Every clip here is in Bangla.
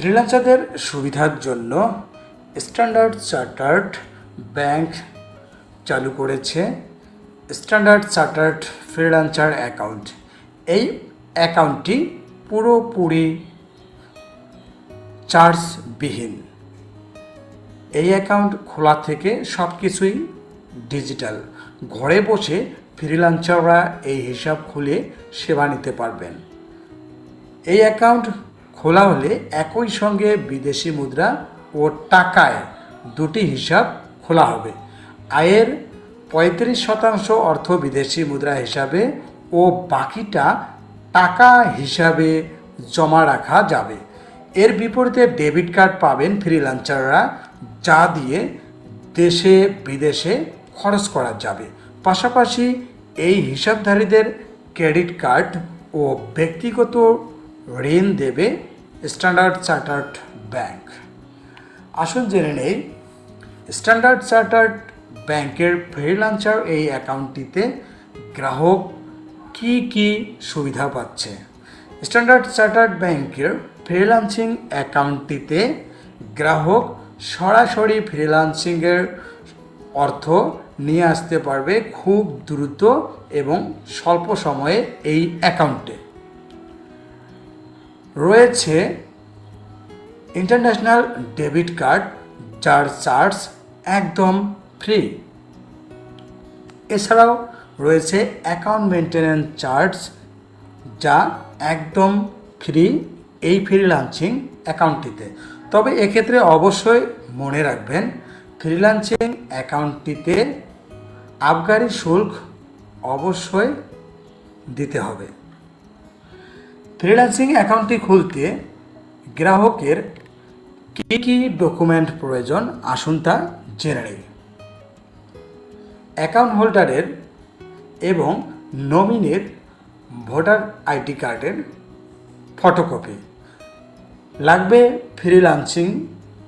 ফ্রিল্যান্সারদের সুবিধার জন্য স্ট্যান্ডার্ড চার্টার্ড ব্যাংক চালু করেছে স্ট্যান্ডার্ড চার্টার্ড ফ্রিল্যান্সার অ্যাকাউন্ট। এই অ্যাকাউন্টটি পুরোপুরি চার্জবিহীন। এই অ্যাকাউন্ট খোলা থেকে সব কিছুই ডিজিটাল। ঘরে বসে ফ্রিল্যান্সাররা এই হিসাব খুলে সেবা নিতে পারবেন। এই অ্যাকাউন্ট খোলা হলে একই সঙ্গে বিদেশি মুদ্রা ও টাকায় দুটি হিসাব খোলা হবে। আয়ের পঁয়ত্রিশ শতাংশ অর্থ বিদেশি মুদ্রা হিসাবে ও বাকিটা টাকা হিসাবে জমা রাখা যাবে। এর বিপরীতে ডেবিট কার্ড পাবেন ফ্রিল্যান্সাররা, যা দিয়ে দেশে বিদেশে খরচ করা যাবে। পাশাপাশি এই হিসাবধারীদের ক্রেডিট কার্ড ও ব্যক্তিগত ঋণ দেবে স্ট্যান্ডার্ড চার্টার্ড ব্যাংক। আসুন জেনে নেই, স্ট্যান্ডার্ড চার্টার্ড ব্যাংকের ফ্রিল্যান্সার এই অ্যাকাউন্টটিতে গ্রাহক কি কি সুবিধা পাচ্ছে? স্ট্যান্ডার্ড চার্টার্ড ব্যাংকের ফ্রিল্যান্সিং অ্যাকাউন্টটিতে গ্রাহক সরাসরি ফ্রিলান্সিংয়ের অর্থ নিয়ে আসতে পারবে খুব দ্রুত এবং স্বল্প সময়ে এই অ্যাকাউন্টে। রয়েছে ইন্টারন্যাশনাল ডেবিট কার্ড যার চার্জ একদম ফ্রি এছাড়াও রয়েছে অ্যাকাউন্ট মেনটেন্যান্স চার্জ যা একদম ফ্রি এই ফ্রিলান্সিং অ্যাকাউন্টটিতে তবে এক্ষেত্রে অবশ্যই মনে রাখবেন ফ্রিলান্সিং অ্যাকাউন্টটিতে আবগারি শুল্ক অবশ্যই দিতে হবে। ফ্রিল্যান্সিং অ্যাকাউন্টটি খুলতে গ্রাহকের কী কী ডকুমেন্ট প্রয়োজন আসুন তা জেনে নেই। অ্যাকাউন্ট হোল্ডারের এবং নমিনের ভোটার আইডি কার্ডের ফটোকপি। লাগবে ফ্রিল্যান্সিং,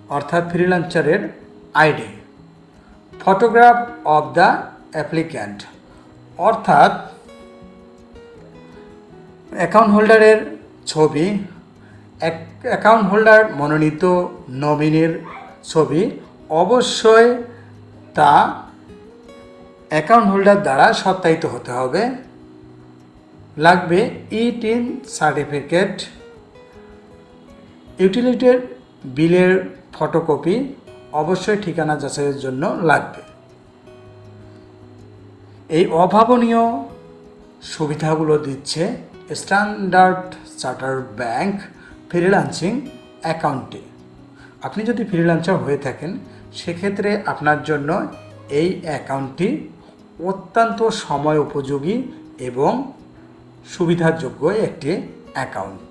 অর্থাৎ ফ্রিল্যান্সারের ID. Photograph of the applicant, অর্থাৎ অ্যাকাউন্ট হোল্ডারের ছবি অ্যাকাউন্ট হোল্ডার মনোনীত নমিনির ছবি, অবশ্যই তা অ্যাকাউন্ট হোল্ডার দ্বারা সত্যায়িত হতে হবে। লাগবে ই টিন সার্টিফিকেট ইউটিলিটির বিলের ফটোকপি অবশ্যই ঠিকানা যাচাইয়ের জন্য লাগবে। এই অভাবনীয় সুবিধাগুলো দিচ্ছে স্ট্যান্ডার্ড চার্টার ব্যাংক ফ্রিল্যান্সিং অ্যাকাউন্টে। আপনি যদি ফ্রিল্যান্সার হয়ে থাকেন, সেক্ষেত্রে আপনার জন্য এই অ্যাকাউন্টটি অত্যন্ত সময় উপযোগী এবং সুবিধাযোগ্য একটি অ্যাকাউন্ট।